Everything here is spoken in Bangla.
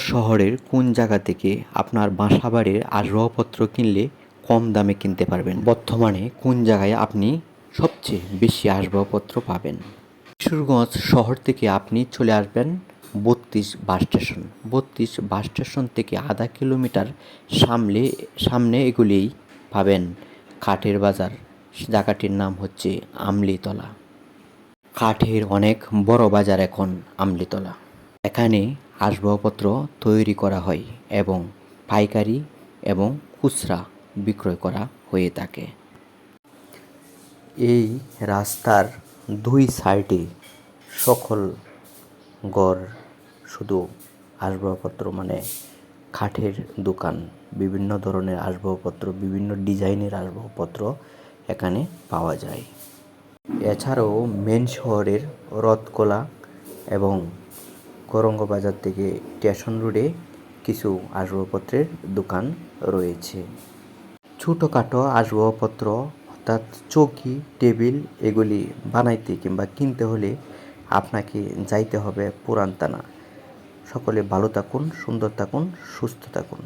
শহরের কোন জায়গা থেকে আপনার বাসাবাড়ির আসবাবপত্র কিনলে কম দামে কিনতে পারবেন? বর্তমানে কোন জায়গায় আপনি সবচেয়ে বেশি আসবাবপত্র পাবেন? কিশোরগঞ্জ শহর থেকে আপনি চলে আসবেন বত্রিশ বাস স্টেশন। বত্রিশ বাস স্টেশন থেকে আধা কিলোমিটার সামলে, সামনে এগুলিই পাবেন কাঠের বাজার। জায়গাটির নাম হচ্ছে আমলিতলা। কাঠের অনেক বড় বাজার এখন আমলিতলা। এখানে আসবাবপত্র তৈরি করা হয় এবং পাইকারি এবং খুচরা বিক্রয় করা হয়ে থাকে। এই রাস্তার দুই সাইডে সকল ঘর শুধু আসবাবপত্র মানে কাঠের দোকান, বিভিন্ন ধরনের আসবাবপত্র, বিভিন্ন ডিজাইনের আসবাবপত্র এখানে পাওয়া যায়। এছাড়াও মেন শহরের রথকোলা এবং গরঙ্গ বাজার থেকে স্টেশন রোডে কিছু আসবাবপত্রের দোকান রয়েছে। ছোটোখাটো আসবাবপত্র অর্থাৎ চৌকি, টেবিল এগুলি বানাইতে কিংবা কিনতে হলে আপনাকে যাইতে হবে পুরান্তানা সকলে ভালো থাকুন, সুন্দর থাকুন, সুস্থ থাকুন।